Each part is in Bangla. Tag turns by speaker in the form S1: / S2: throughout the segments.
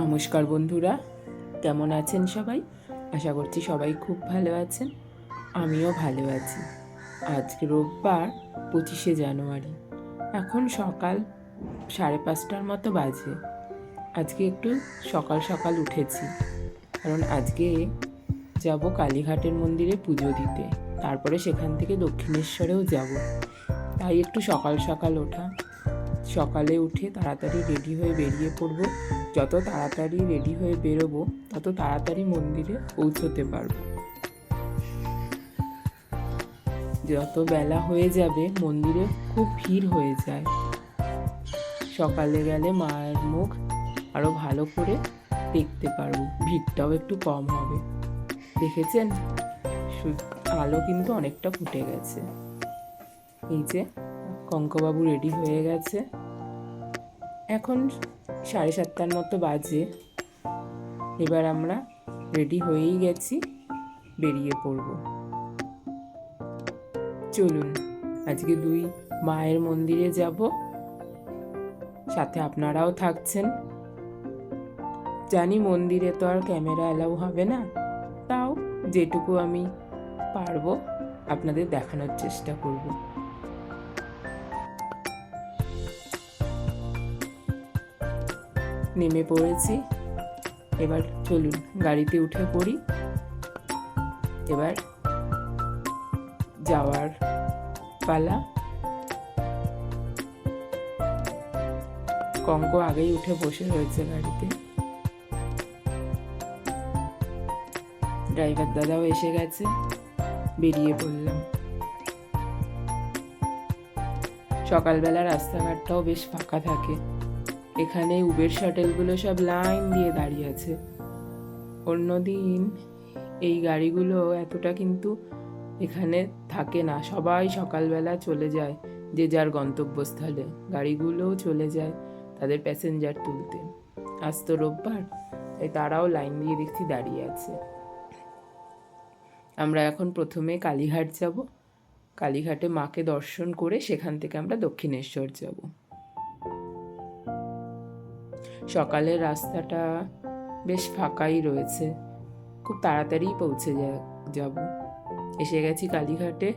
S1: নমস্কার বন্ধুরা, কেমন আছেন সবাই? আশা করছি সবাই খুব ভালো আছেন, আমিও ভালো আছি। আজকে রোববার পঁচিশে জানুয়ারি, এখন সকাল সাড়ে পাঁচটার মতো বাজে। আজকে একটু সকাল সকাল উঠেছি, কারণ আজকে যাব কালীঘাটের মন্দিরে পুজো দিতে, তারপরে সেখান থেকে দক্ষিণেশ্বরেও যাব। তাই একটু সকাল সকাল ওঠা সকালে উঠে তাড়াতাড়ি রেডি হয়ে বেরিয়ে পড়ব। যত তাড়াতাড়ি রেডি হয়ে বেরোবো, তত তাড়াতাড়ি মন্দিরে পৌঁছতে পারব। যত বেলা হয়ে যাবে, মন্দিরে খুব ভিড় হয়ে যায়। সকালে গেলে মায়ের মুখ আরও ভালো করে দেখতে পারব। ভিড়টাও একটু কম হবে। দেখেছেন? আলো কিন্তু অনেকটা ফুটে গেছে। এই যে, কঙ্কবাবু রেডি হয়ে গেছে। এখন সাড়ে সাতটার মতো বাজে। এবার আমরা রেডি হয়েই গেছি, বেরিয়ে পড়ব। চলুন, আজকে দুই মায়ের মন্দিরে যাব। সাথে আপনারাও থাকছেন। জানি মন্দিরে তো আর ক্যামেরা অ্যালাউ হবে না, তাও যেটুকু আমি পারব আপনাদের দেখানোর চেষ্টা করব। নেমে পড়েছি। এবার চলুন, গাড়িতে উঠে পড়ি। এবার যাওয়ার পালা। কঙ্ক আগেই উঠে বসে রয়েছে গাড়িতে। ড্রাইভার দাদাও এসে গেছে। বেরিয়ে পড়লাম। সকালবেলা রাস্তাঘাটটাও বেশ ফাঁকা থাকে। এখানে উবের শাটেলগুলো সব লাইন দিয়ে দাঁড়িয়ে আছে। অন্যদিন এই গাড়িগুলো এতটা কিন্তু এখানে থাকে না। সবাই সকালবেলা চলে যায় যে যার গন্তব্যস্থলে। গাড়িগুলোও চলে যায় তাদের প্যাসেঞ্জার তুলতে। আজ তো রোববার, তাই তারাও লাইন দিয়ে দেখছি দাঁড়িয়ে আছে। আমরা এখন প্রথমে কালীঘাট যাব। কালীঘাটে মাকে দর্শন করে সেখান থেকে আমরা দক্ষিণেশ্বর যাব। সকালের রাস্তাটা বেশ ফাঁকাই রয়েছে। খুব তাড়াতাড়ি পৌঁছে যাব। এসে গেছি কালীঘাটে।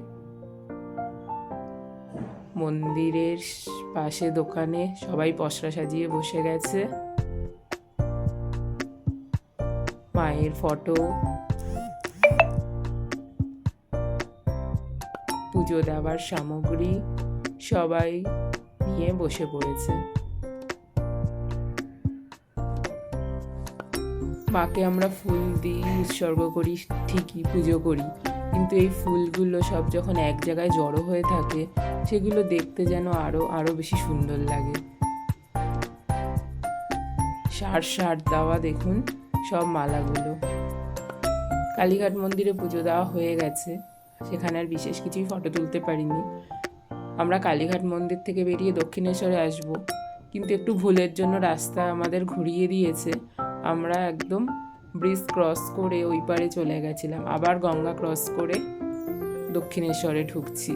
S1: মন্দিরের পাশে দোকানে সবাই পসরা সাজিয়ে বসে গেছে। মায়ের ফটো। পুজো দেওয়ার সামগ্রী সবাই নিয়ে বসে পড়েছে। মাকে আমরা ফুল দিই উৎসর্গ করি, ঠিকই পুজো করি। কিন্তু এই ফুলগুলো সব যখন এক জায়গায় জড়ো হয়ে থাকে, সেগুলো দেখতে যেন আরও আরও বেশি সুন্দর লাগে। সার সার দেওয়া দেখুন, সব মালাগুলো। কালীঘাট মন্দিরে পুজো দেওয়া হয়ে গেছে। সেখানে আর বিশেষ কিছুই ফটো তুলতে পারিনি। আমরা কালীঘাট মন্দির থেকে বেরিয়ে দক্ষিণেশ্বরে আসব। কিন্তু একটু ভুলের জন্য রাস্তা আমাদের ঘুরিয়ে দিয়েছে। আমরা একদম ব্রিজ ক্রস করে ওই পারে চলে গেছিলাম। আবার গঙ্গা ক্রস করে দক্ষিণেশ্বরে ঢুকছি।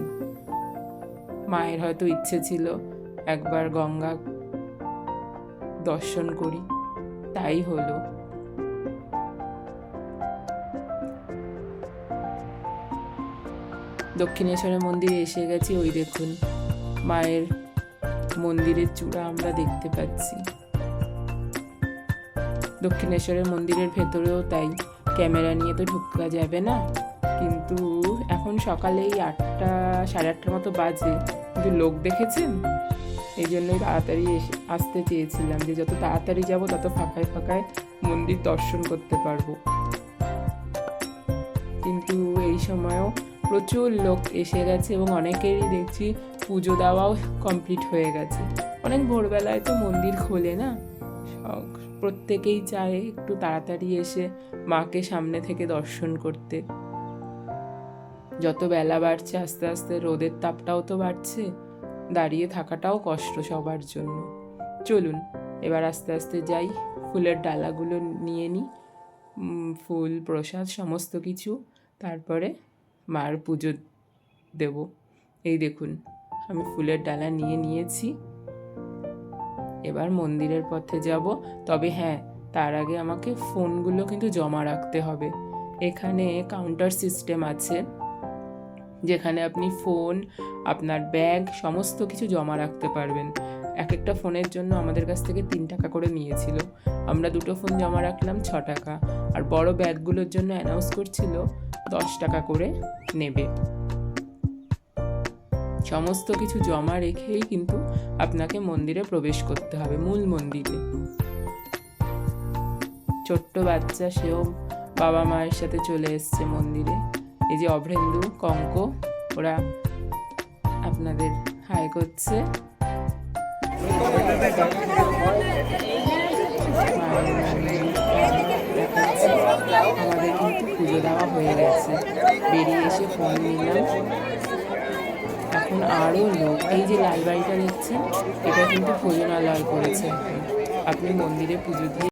S1: মায়ের হয়তো ইচ্ছে ছিল একবার গঙ্গা দর্শন করি। তাই হলো। দক্ষিণেশ্বরের মন্দিরে এসে গেছি, ওই দেখুন, মায়ের মন্দিরের চূড়া আমরা দেখতে পাচ্ছি। দক্ষিণেশ্বরের মন্দিরের ভেতরেও তাই ক্যামেরা নিয়ে তো ঢুকা যাবে না। কিন্তু এখন সকালেই আটটা, সাড়ে আটটার মতো বাজে। কিন্তু লোক দেখেছেন? এই জন্যই তাড়াতাড়ি এসে আসতে চেয়েছিলাম যে যত তাড়াতাড়ি যাব তত ফাঁকায় ফাঁকায় মন্দির দর্শন করতে পারব। কিন্তু এই সময়ও প্রচুর লোক এসে গেছে এবং অনেকেরই দেখছি পুজো দেওয়াও কমপ্লিট হয়ে গেছে। অনেক ভোরবেলায় তো মন্দির খোলে না? প্রত্যেকেই চায় একটু তাড়াতাড়ি এসে মাকে সামনে থেকে দর্শন করতে। যত বেলা বাড়ছে, আস্তে আস্তে রোদের তাপটাও তো বাড়ছে, দাঁড়িয়ে থাকাটাও কষ্ট সবার জন্য। চলুন, এবার আস্তে আস্তে যাই, ফুলের ডালাগুলো নিয়ে নিই ফুল, প্রসাদ, সমস্ত কিছু, তারপরে মার পুজো দেব। এই দেখুন, আমি ফুলের ডালা নিয়ে নিয়েছি। এবার মন্দিরের পথে যাব। তবে হ্যাঁ তার আগে আমাকে ফোনগুলো কিন্তু জমা রাখতে হবে। এখানে কাউন্টার সিস্টেম আছে, যেখানে আপনি ফোন, আপনার ব্যাগ, সমস্ত কিছু জমা রাখতে পারবেন। এক একটা ফোনের জন্য আমাদের কাছ থেকে তিন টাকা করে নিয়েছিল। আমরা দুটো ফোন জমা রাখলাম ছ টাকা। আর বড় ব্যাগগুলোর জন্য অ্যানাউন্স করছিল দশ টাকা করে নেবে। সমস্ত কিছু জমা রেখেই কিন্তু আপনাকে মন্দিরে প্রবেশ করতে হবে, মূল মন্দিরে। ছোট্ট বাচ্চা সেও বাবা মায়ের সাথে চলে এসছে মন্দিরে। এই যে অভ্রেন্দু, কঙ্ক, ওরা আপনাদের হাই করছে। আমাদের কিন্তু পুজো দেওয়া হয়ে গেছে। বেরিয়ে এসে ফোন নিলাম। এখন আরও লোক, এই যে লাল বাড়িটা দেখছেন এটা কিন্তু ভোজনালয় করেছে আপনি মন্দিরে পুজো দিয়ে